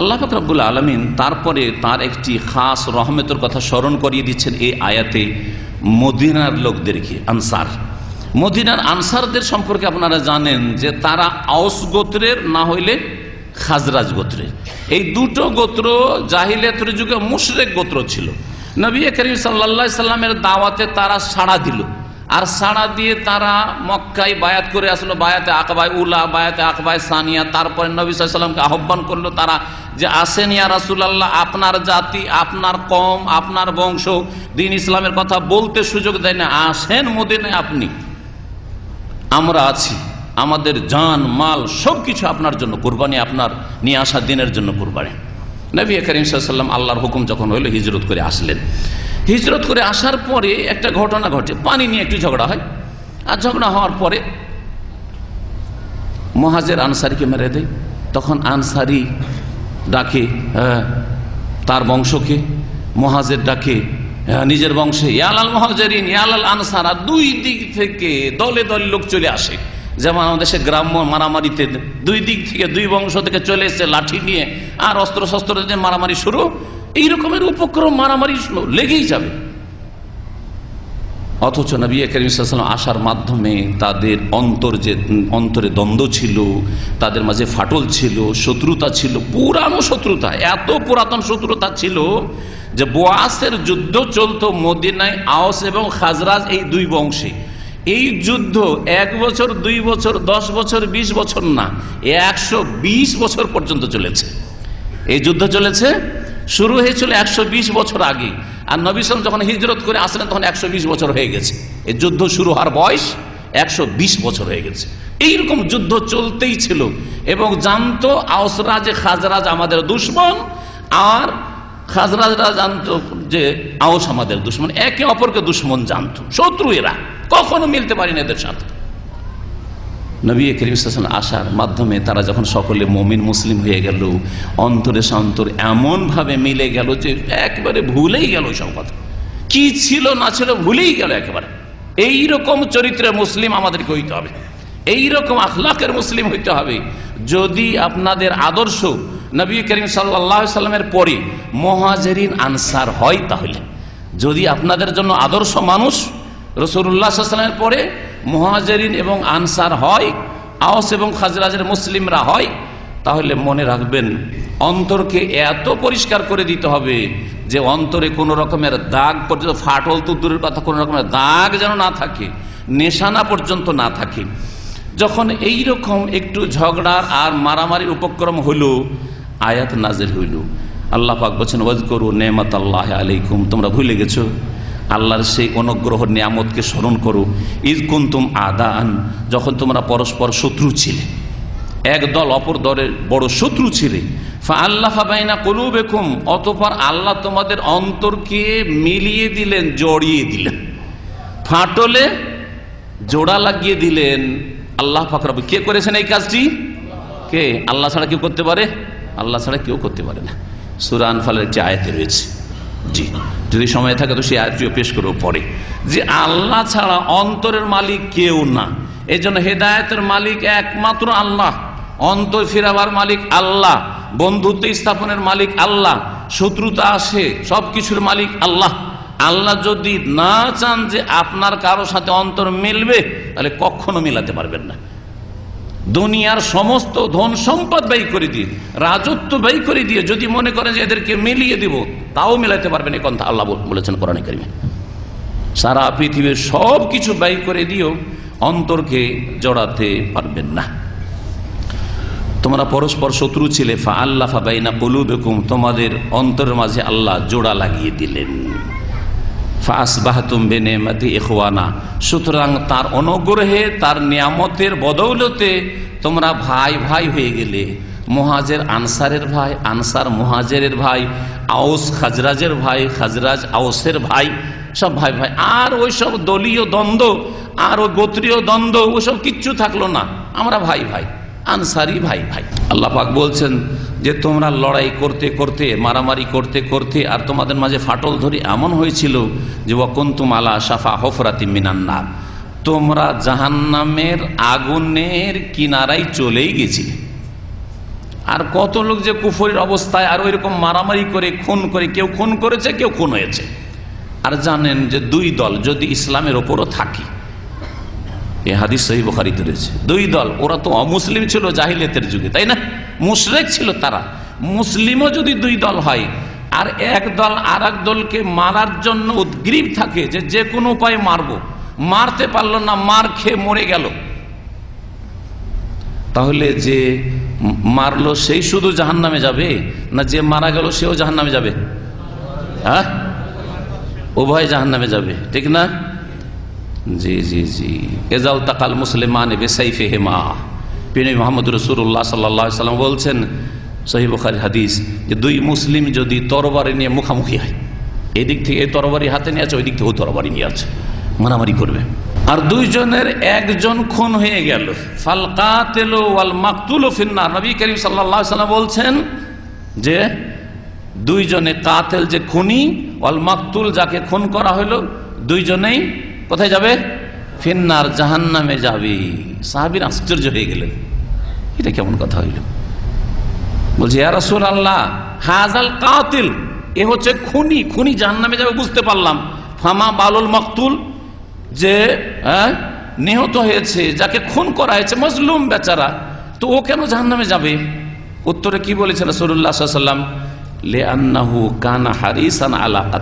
আল্লাহ ফাকরাবুল আলমিন তারপরে তার একটি খাস রহমতের কথা স্মরণ করিয়ে দিচ্ছেন এই আয়াতে মদিনার লোকদেরকে, আনসার। মদিনার আনসারদের সম্পর্কে আপনারা জানেন যে তারা আউস গোত্রের, না হইলে খাজরাজ গোত্রের। এই দুটো গোত্র জাহিলিয়াতের যুগে মুশরেক গোত্র ছিল। নবী করিম সাল্লা সাল্লামের দাওয়াতে তারা সাড়া দিল। আর সাড়া দিয়ে তারা মক্কায় বায়াত করে আসলো, বায়াতে আকবায় উলা, বায়াতে আকবায় সানিয়া। তারপরে নবী সাল্লামকে আহ্বান করল তারা যে, আসেন ইয়া রাসুলাল্লাহ, আপনার জাতি, আপনার কম আপনার বংশ, দিন ইসলামের কথা বলতে সুযোগ দেয় না। আসেন মদিনে আপনি। আমরা আছি। আমাদের জান, মাল সব কিছু আপনার জন্য, কোরবানি আপনার নিয়ে আসা দিনের জন্য কোরবানি। নবী করিম সাল্লাম আল্লাহর হুকুম যখন হইল, হিজরত করে আসলেন। হিজরত করে আসার পরে একটা ঘটনা ঘটে। পানি নিয়ে একটু ঝগড়া হয়। আর ঝগড়া হওয়ার পরে মহাজের আনসারিকে মেরে দেয়। তখন আনসারি ডাকে তার বংশকে। মহাজের ডাকে নিজের বংশে। ইয়ালাল মহাজেরিন, ইয়ালাল আনসারা দুই দিক থেকে দলে দলে লোক চলে আসে। যেমন আমাদের দেশে গ্রাম্য মারামারিতে দুই দিক থেকে দুই বংশ থেকে চলে এসে লাঠি নিয়ে। আর অস্ত্র শস্ত্র দিয়ে মারামারি শুরু। এই রকমের উপক্রম মারামারি লেগেই যাবে। অথচ নবী করিম আসার মাধ্যমে তাদের অন্তর যে, অন্তরে দ্বন্দ্ব ছিল, তাদের মাঝে ফাটল ছিল, শত্রুতা ছিল, পুরানো শত্রুতা, এত পুরাতন শত্রুতা ছিল যে বোয়াসের যুদ্ধ চলত মদিনায় আওস এবং খাজরাজ এই দুই বংশে। এই যুদ্ধ এক বছর, দুই বছর, দশ বছর ২০ বছর না, একশো বিশ বছর পর্যন্ত চলেছে। এই যুদ্ধ চলেছে শুরু হয়েছিল একশো বিশ বছর আগে। আর নবীলাম যখন হিজরত করে আসলেন, তখন একশো বিশ বছর হয়ে গেছে। এই যুদ্ধ শুরু হওয়ার বয়স একশো বিশ বছর হয়ে গেছে। এইরকম যুদ্ধ চলতেই ছিল এবং জানতো আওসরা যে খাজরাজ আমাদের দুশ্মন আর খাজরাজরা জানতো যে আওস আমাদের দুশ্মন। একে অপরকে দুশ্মন জানতো, শত্রু এরা। কখনো মিলতে পারিনি এদের সাথে। নবী করিম ইসলাম আসার মাধ্যমে তারা যখন সকলে মমিন, মুসলিম হয়ে গেল, অন্তরে সন্তর এমনভাবে মিলে গেল যে একবারে ভুলেই গেল সব কথা কি ছিল, না ছিল ভুলেই গেল একেবারে। এই রকম চরিত্রের মুসলিম আমাদেরকে হইতে হবে। এইরকম আখলাকের মুসলিম হইতে হবে। যদি আপনাদের আদর্শ নবী করিম সাল্লাহ সাল্লামের পরে মহাজেরিন আনসার হয় তাহলে। যদি আপনাদের জন্য আদর্শ মানুষ রসুল্লাহ সাল্লামের পরে মহাজেরিন এবং আনসার হয়, আওস এবং খাজরাজের মুসলিমরা হয়, তাহলে মনে রাখবেন অন্তরকে এত পরিষ্কার করে দিতে হবে যে অন্তরে কোনো রকমের দাগ পর্যন্ত, ফাটল তুতুরের কথা, কোনো রকমের দাগ যেন না থাকে, নেশানা পর্যন্ত না থাকে। যখন এই রকম একটু ঝগড়ার আর মারামারির উপক্রম হইল, আয়াত নাজের হইল। আল্লাহ পাক বলছেন ওয়াজ করু নেমাত আল্লাহ আলাইকুম। তোমরা ভুলে গেছো? আল্লাহর সেই অনুগ্রহ নিয়ামতকে স্মরণ করো। ইজ কুন্তুম আদান, যখন তোমরা পরস্পর শত্রু ছিলে। এক দল অপর দলের বড় শত্রু ছিলে। আল্লাহ ফাবাইনা কলু বেকুম অতপর আল্লাহ তোমাদের অন্তরকে মিলিয়ে দিলেন, জড়িয়ে দিলেন। ফাটলে জোড়া লাগিয়ে দিলেন। আল্লাহ ফাকরাবু কে করেছেন এই কাজটি? কে? আল্লাহ ছাড়া কেউ করতে পারে? আল্লাহ ছাড়া কেউ করতে পারে না। সুরান ফালের একটি আয়তে রয়েছে। জি। যদি সময় থাকে তো সেই আয়াতটিও পেশ করব পরে যে আল্লাহ ছাড়া অন্তরের মালিক কেউ না এই জন্য হেদায়তের মালিক একমাত্র আল্লাহ। অন্তর ফিরাবার মালিক আল্লাহ, বন্ধুত্ব স্থাপনের মালিক আল্লাহ, শত্রুতা আসে সব কিছুর মালিক আল্লাহ। আল্লাহ যদি না চান যে আপনার কারও সাথে অন্তর মিলবে, তাহলে কখনো মিলাতে পারবেন না। দুনিয়ার সমস্ত ধন সম্পদ ব্যয় করে দিয়ে, রাজত্ব ব্যয় করে দিয়ে যদি মনে করেন যে এদেরকে মিলিয়ে দিব, তাও মিলাতে পারবেন এ কথা আল্লাহ বলেছেন কোরআন করিমে। সারা পৃথিবীর সব কিছু ব্যয় করে দিয়েও অন্তরকে জড়াতে পারবেন না। তোমরা পরস্পর শত্রু ছিলে ফা আল্লাহ ফা বাইনা কলু বেকুম তোমাদের অন্তরের মাঝে আল্লাহ জোড়া লাগিয়ে দিলেন। ফাস বাহাতুম বেনে মাদি এখওয়ানা সুতরাং তার অনুগ্রহে, তার নিয়ামতের বদৌলতে তোমরা ভাই ভাই হয়ে গেলে। মহাজের আনসারের ভাই, আনসার মহাজের ভাই, আউস খাজরাজের ভাই, খাজরাজ আউসের ভাই, সব ভাই ভাই। আর ওই সব দলীয় দ্বন্দ্ব, আর ওই গোত্রীয় দ্বন্দ্ব, ওসব কিচ্ছু থাকল না। আমরা ভাই ভাই আনসারি ভাই ভাই। আল্লাহ পাক বলছেন যে তোমরা লড়াই করতে করতে, মারামারি করতে করতে আর তোমাদের মাঝে ফাটল ধরে এমন হয়েছিল যে ওয়াকুন্তুম আলা সাফা হফরাতি মিনান্নার তোমরা জাহান্নামের আগুনের কিনারায় চলেই গেছিলে। আর কত লোক যে কুফরের অবস্থায় আর ওইরকম মারামারি করে, খুন করে, কেউ খুন করেছে, কেউ খুন হয়েছে। আর জানেন যে দুই দল যদি ইসলামের ওপরও থাকে। এ হাদিস সহি বখারিতে রয়েছে। দুই দল, ওরা তো অমুসলিম ছিল জাহিলিয়তের যুগে, তাই না? মুশরেক ছিল তারা। মুসলিমও যদি দুই দল হয়, আর এক দল আর দলকে মারার জন্য উদ্গ্রীব থাকে যে যে কোনো উপায়ে মারবো, মারতে পারল না, মার খেয়ে মরে গেল। তাহলে যে মারলো সেই শুধু জাহান নামে যাবে, না যে মারা গেল সেও জাহান নামে যাবে? হ্যাঁ? উভয় জাহান নামে যাবে, ঠিক না? জি জি জি। এজাল তাকাল মুসলিমান বেসাইফে হেমা পিনি মোহাম্মদ রসুল্লাহ সাল্লাহ সাল্লাম বলছেন সহিবুখারি হাদিস, যে দুই মুসলিম যদি তরবারি নিয়ে মুখামুখি হয় এই দিক থেকে এই তরবারি হাতে নিয়ে আছে ওই দিক থেকে ও তরবারি নিয়ে আছে, মারামারি করবে। আর দুইজনের একজন খুন হয়ে গেল। ফালকা ওয়াল মাকতুল ফিন্নার। নবী করিম সাল্লাহ সাল্লাম বলছেন যে, দুইজনে কাতেল যে খুনি, ওয়াল মাকতুল যাকে খুন করা হলো, দুইজনেই কোথায় যাবে? ফিন্নার জাহান নামে যাবে। সাহাবির আশ্চর্য হয়ে গেলেন। এটা কেমন কথা হইল? বলছি রসুল আল্লাহ হাজাল কাতিল। এ হচ্ছে খুনি। খুনি জাহান নামে যাবে বুঝতে পারলাম। ফামা বালুল মকতুল যে হ্যাঁ, নিহত হয়েছে যাকে খুন করা হয়েছে মজলুম বেচারা। তো ও কেন জাহান নামে যাবে? উত্তরে কি বলেছেন রসুল্লাহ সাল্লাম আলা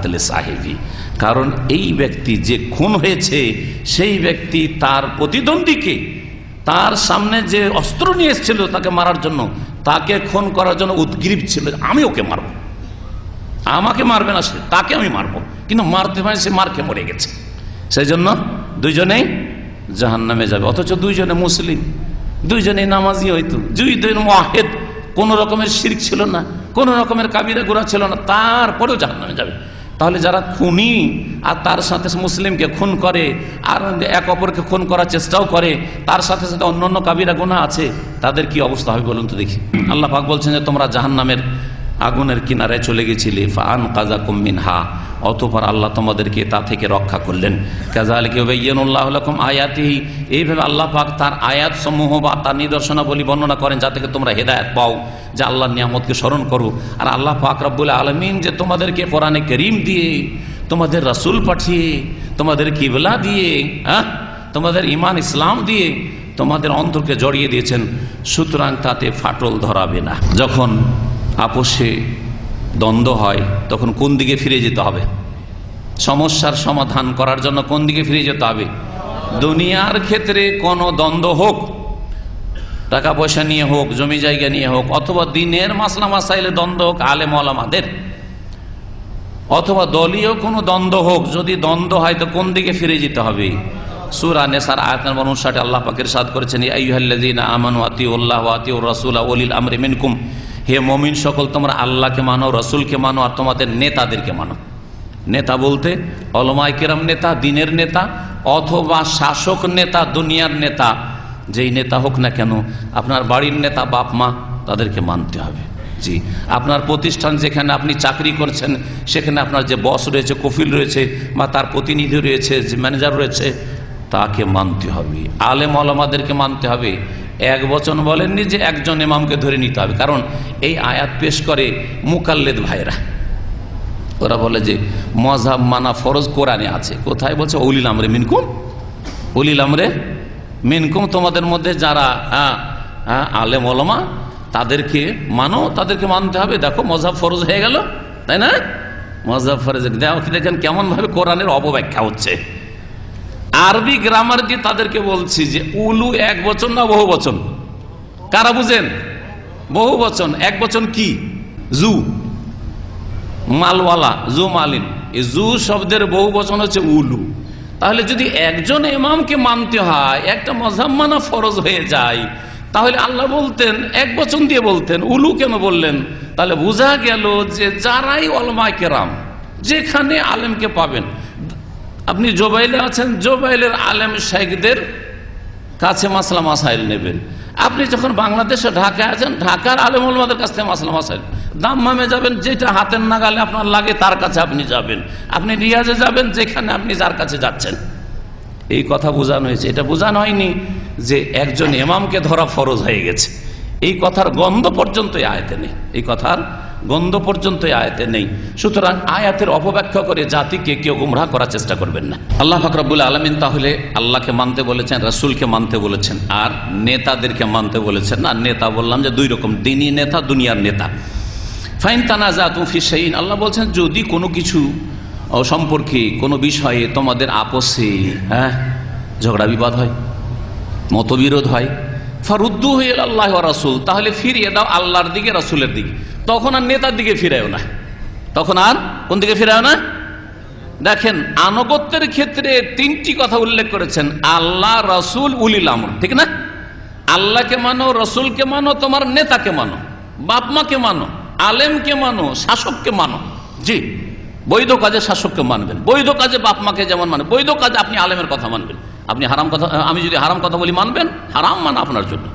কারণ এই ব্যক্তি যে খুন হয়েছে, সেই ব্যক্তি তার প্রতিদ্বন্দ্বীকে, তার সামনে যে অস্ত্র নিয়ে এসেছিল তাকে মারার জন্য, তাকে খুন করার জন্য উদ্গ্রীব ছিল, আমি ওকে মারব। আমাকে মারবে না সে, তাকে আমি মারবো। কিন্তু মারতে পারে, সে মারকে মরে গেছে। সেই জন্য দুইজনেই জাহান নামে যাবে। অথচ দুইজনে মুসলিম, দুইজনে নামাজি হইতো দুই দিন ওয়াহেদ, কোন রকমের শির্ক ছিল না। কোন রকমের কাবিরা গুণা ছিল না, তারপরেও জাহান্নামে যাবে। তাহলে যারা খুনি আর তার সাথে মুসলিমকে খুন করে, আর এক অপরকে খুন করার চেষ্টাও করে, তার সাথে সাথে অন্য অন্য কাবিরা গুণা আছে, তাদের কি অবস্থা হবে বলুন তো দেখি। আল্লাহ পাক বলছেন যে তোমরা জাহান নামের আগুনের কিনারায় চলে গেছিলে ফান কাজা কুম্মিন হা অতপর আল্লাহ তোমাদেরকে তা থেকে রক্ষা করলেন। কাজালকে বেইয়নুল্লাহম আয়াতি এইভাবে আল্লাহ পাক তার আয়াত সমূহ বা তার নিদর্শনাবলী বর্ণনা করেন, যা থেকে তোমরা হেদায়ত পাও, যে আল্লাহ নিয়ামতকে স্মরণ করো। আর আল্লাহ পাক রব্বুল আলমিন যে তোমাদেরকে কোরআনে করিম দিয়ে, তোমাদের রাসুল পাঠিয়ে, তোমাদের কিবলা দিয়ে হ্যাঁ? তোমাদের ইমান ইসলাম দিয়ে তোমাদের অন্তরকে জড়িয়ে দিয়েছেন। সুতরাং তাতে ফাটল ধরাবে না। যখন আপোষে দ্বন্দ্ব হয়, তখন কোন দিকে ফিরে যেতে হবে? সমস্যার সমাধান করার জন্য কোন দিকে ফিরে যেতে হবে? দুনিয়ার ক্ষেত্রে কোনো দ্বন্দ্ব হোক টাকা পয়সা নিয়ে হোক, জমি জায়গা নিয়ে হোক, অথবা দিনের মাসলা মাসাইলে দ্বন্দ্ব হোক, আলেম আলামাদের অথবা দলীয় কোনো দ্বন্দ্ব হোক, যদি দ্বন্দ্ব হয় তো কোন দিকে ফিরে যেতে হবে? সুরা আল্লাহ পাকের সাদ করেছেন উল্লাহ আমরে হে মমিন সকল, তোমরা আল্লাহকে মানো, রসুলকে মানো, আর তোমাদের নেতাদেরকে মানো। নেতা বলতে অলমাই কেরাম নেতা, দিনের নেতা, অথবা শাসক নেতা, দুনিয়ার নেতা। যেই নেতা হোক না কেন, আপনার বাড়ির নেতা, বাপ, মা, তাদেরকে মানতে হবে। জি, আপনার প্রতিষ্ঠান যেখানে আপনি চাকরি করছেন, সেখানে আপনার যে বস রয়েছে, কফিল রয়েছে, বা তার প্রতিনিধি রয়েছে, যে ম্যানেজার রয়েছে, তাকে মানতে হবে। আলেম আলমাদেরকে মানতে হবে। এক বচন বলেননি যে একজন ইমামকে ধরে নিতে হবে। কারণ এই আয়াত পেশ করে মুকাল্লেদ ভাইরা ওরা বলে যে মজাব মানা ফরজ কোরআনে আছে। কোথায়? বলছে অলিল আমরে মিনকুম। অলিল আমরে মিনকুম। তোমাদের মধ্যে যারা হ্যাঁ হ্যাঁ আলেম ওলমা, তাদেরকে মানো, তাদেরকে মানতে হবে। দেখো মজাব ফরজ হয়ে গেল, তাই না? মজাব ফরজ দেখেন কেমন ভাবে কোরআনের অপব্যাখ্যা হচ্ছে। আরবি গ্রামার দিয়ে তাদেরকে বলছি যে উলু এক বচন না বহু বচন? কারা বুঝেন? বহু বচন। এক বচন কি? জু। মালওয়ালা, জু মালিন। এই জু শব্দের বহু বচন হচ্ছে উলু। তাহলে যদি একজন ইমামকে মানতে হয়, একটা মজাম্মানা ফরজ হয়ে যায়, তাহলে আল্লাহ বলতেন, এক বচন দিয়ে বলতেন, উলু কেন বললেন? তাহলে বোঝা গেল যে যারাই অলমা কেরাম, যেখানে আলেমকে পাবেন আপনি জোবাইলে আছেন, জোবাইলের আলেম শেখদের কাছে মাসলা মাসাইল নেবেন। আপনি যখন বাংলাদেশে ঢাকায় আছেন, ঢাকার আলেম উলমাদের কাছ থেকে মাসলা মাসাইল। দাম্মামে যাবেন, যেটা হাতের নাগালে আপনার লাগে, তার কাছে আপনি যাবেন। আপনি রিয়াজে যাবেন, যেখানে আপনি যার কাছে যাচ্ছেন। এই কথা বোঝানো হয়েছে। এটা বোঝানো হয়নি যে একজন ইমামকে ধরা ফরজ হয়ে গেছে। এই কথার গন্ধ পর্যন্ত আয়তে নেই। এই কথার গন্ধ পর্যন্ত আয়াতে নেই। সুতরাং আয়াতের অপব্যাখ্যা করে জাতিকে কেউ গুমরাহ করার চেষ্টা করবেন না। আল্লাহ ফাকরাবুল আলমিন তাহলে আল্লাহকে মানতে বলেছেন, রাসুলকে মানতে বলেছেন, আর নেতাদেরকে মানতে বলেছেন। আর নেতা বললাম যে দুই রকম, দিনী নেতা, দুনিয়ার নেতা। ফাইন তানাজা তুফি সেইন আল্লাহ বলছেন, যদি কোনো কিছু সম্পর্কে কোনো বিষয়ে তোমাদের আপসে হ্যাঁ ঝগড়া বিবাদ হয়, মতবিরোধ হয় ফারুদ্দু হয়ে আল্লাহ রাসুল, তাহলে ফিরিয়ে দাও আল্লাহর দিকে, রাসুলের দিকে। তখন আর নেতার দিকে ফিরায়ও না। তখন আর কোন দিকে ফিরায়ও না? দেখেন, আনুগত্যের ক্ষেত্রে তিনটি কথা উল্লেখ করেছেন। আল্লাহ, রসুল, উলিল আমর, ঠিক না? আল্লাহকে মানো, রসুলকে মানো, তোমার নেতাকে মানো, বাপমাকে মানো, আলেমকে মানো, শাসককে মানো। জি, বৈধ কাজে শাসককে মানবেন, বৈধ কাজে বাপমাকে যেমন মানে বৈধ কাজে আপনি আলেমের কথা মানবেন। আপনি হারাম কথা, আমি যদি হারাম কথা বলি, মানবেন? হারাম মানা আপনার জন্য।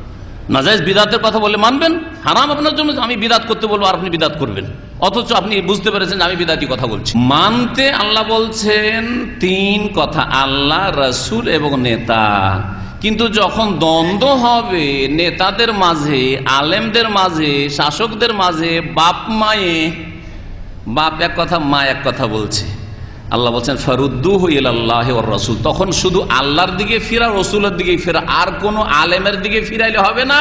নাজাইজ বিদাতের কথা বলে মানবেন? হারাম আপনার জন্য আমি বিদাত করতে বলব আর আপনি বিদাত করবেন। অথচ আপনি বুঝতে পেরেছেন আমি বিদাতি কথা বলছি। মানতে আল্লাহ বলছেন তিন কথা, আল্লাহ, রসুল এবং নেতা। কিন্তু যখন দ্বন্দ্ব হবে নেতাদের মাঝে, আলেমদের মাঝে, শাসকদের মাঝে বাপ মায়ে বাপ এক কথা, মা এক কথা বলছে। আল্লাহ বলছেন ফরুদ্দু হইল আল্লাহ ওর রসুল। তখন শুধু আল্লাহর দিকে ফিরা, রসুলের দিকে ফেরা, আর কোনো আলেমের দিকে ফিরাইলে হবে না,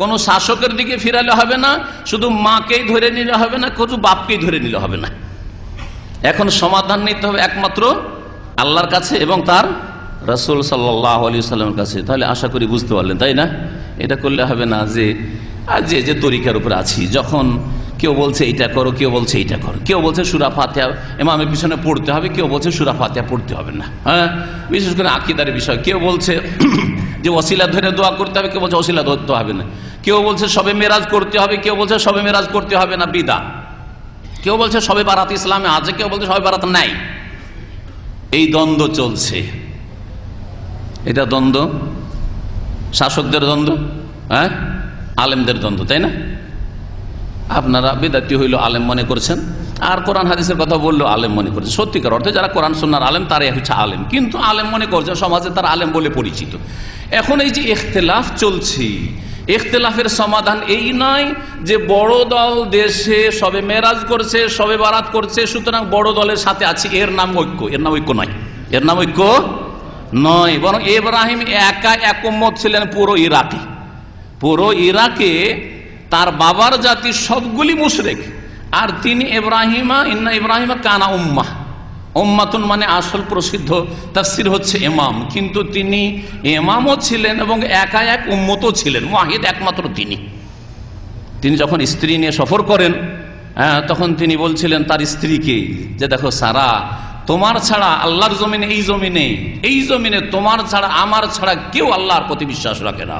কোনো শাসকের দিকে ফিরাইলে হবে না, শুধু মাকেই ধরে নিলে হবে না, শুধু বাপকেই ধরে নিলে হবে না। এখন সমাধান নিতে হবে একমাত্র আল্লাহর কাছে এবং তার রসুল সাল্লাহ আলী সাল্লামের কাছে। তাহলে আশা করি বুঝতে পারলেন, তাই না? এটা করলে হবে না যে যে যে তরিকার উপরে আছি। যখন কেউ বলছে এইটা করো কেউ বলছে এইটা করো কেউ বলছে সুরা ফাতিয়া এমামের পিছনে পড়তে হবে কেউ বলছে সুরা ফাতিয়া পড়তে হবে না হ্যাঁ বিশেষ করে আকিদারের বিষয় কেউ বলছে যে অশিলা ধরে দোয়া করতে হবে কেউ বলছে অশিলা ধরতে হবে না কেউ বলছে সবে মেরাজ করতে হবে কেউ বলছে সবে মেরাজ করতে হবে না বিদা কেউ বলছে সবে বারাত ইসলামে আছে কেউ বলছে সবে বারাত নাই এই দ্বন্দ্ব চলছে এটা দ্বন্দ্ব শাসকদের দ্বন্দ্ব হ্যাঁ আলেমদের দ্বন্দ্ব তাই না আপনারা বেদাতি হইল আলেম মনে করছেন। আর কোরআন হাদিসের কথা বলল আলেম মনে করছে সত্যিকার অর্থে যারা কোরআন সন্ন্যার আলেম, তারাই হচ্ছে আলেম। কিন্তু আলেম মনে করছে সমাজে তার আলেম বলে পরিচিত। এখন এই যে ইখতলাফ চলছে, ইখতলাফের সমাধান এই নয় যে বড় দল দেশে সবে মেরাজ করছে, সবে বারাত করছে, সুতরাং বড় দলের সাথে আছে, এর নাম ঐক্য। এর নাম ঐক্য নয়। এর নাম ঐক্য নয়, বরং এব্রাহিম একা একমত ছিলেন পুরো ইরাকে। পুরো ইরাকে তার বাবার জাতি সবগুলি মুশরেক। আর তিনি ইব্রাহিমা ইন্না ইব্রাহিমা কানা উম্মা উম্মাতুন মানে আসল প্রসিদ্ধ তাফসির হচ্ছে এমাম কিন্তু তিনি এমামও ছিলেন এবং একা এক উম্মতও ছিলেন ওয়াহিদ একমাত্র তিনি। তিনি যখন স্ত্রী নিয়ে সফর করেন হ্যাঁ, তখন তিনি বলছিলেন তার স্ত্রীকে যে দেখো সারা তোমার ছাড়া আল্লাহর জমিনে এই জমিনে এই জমিনে তোমার ছাড়া আমার ছাড়া কেউ আল্লাহর প্রতি বিশ্বাস রাখে না।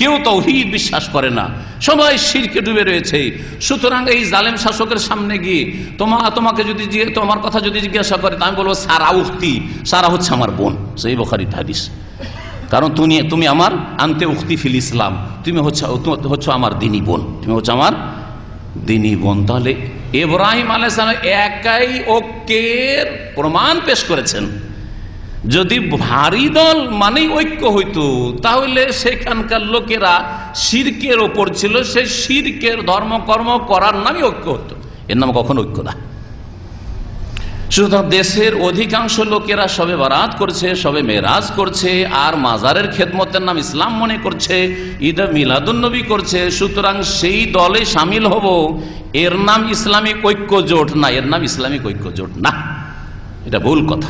কেউ তৌহিদ বিশ্বাস করে না। সবাই শিরকে ডুবে রয়েছে। সুতরাং এই জালেম শাসকের সামনে গিয়ে, তোমা, তোমাকে যদি তোমার কথা যদি জিজ্ঞাসা করে আমি বলব, সারা উক্তি, সারা হচ্ছে আমার বোন। সেই বখারি হাদিস। কারণ তুমি তুমি আমার আনতে উক্তি ফিল ইসলাম। তুমি হচ্ছে হচ্ছে আমার দিনী বোন। তুমি হচ্ছে আমার দিনী বোন। তাহলে এব্রাহিম আলাইসালাম একাই ওকের প্রমাণ পেশ করেছেন। যদি ভারী দল মানেই ঐক্য হইতো, তাহলে সেখানকার লোকেরা শিরকের ওপর ছিল, সেই শিরকের ধর্মকর্ম করার নামই ঐক্য হতো। এর নাম কখন ঐক্য না। সুতরাং দেশের অধিকাংশ লোকেরা সবে বারাত করছে, সবে মেরাজ করছে, আর মাজারের খেদমতের নাম ইসলাম মনে করছে, ঈদ মিলাদুন্নবী করছে, সুতরাং সেই দলে সামিল হব, এর নাম ইসলামিক ঐক্য জোট না, এর নাম ইসলামিক ঐক্য জোট না। এটা ভুল কথা।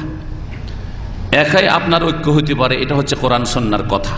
একাই আপনার ঐক্য হইতে পারে এটা হচ্ছে কোরআন সন্ন্যার কথা।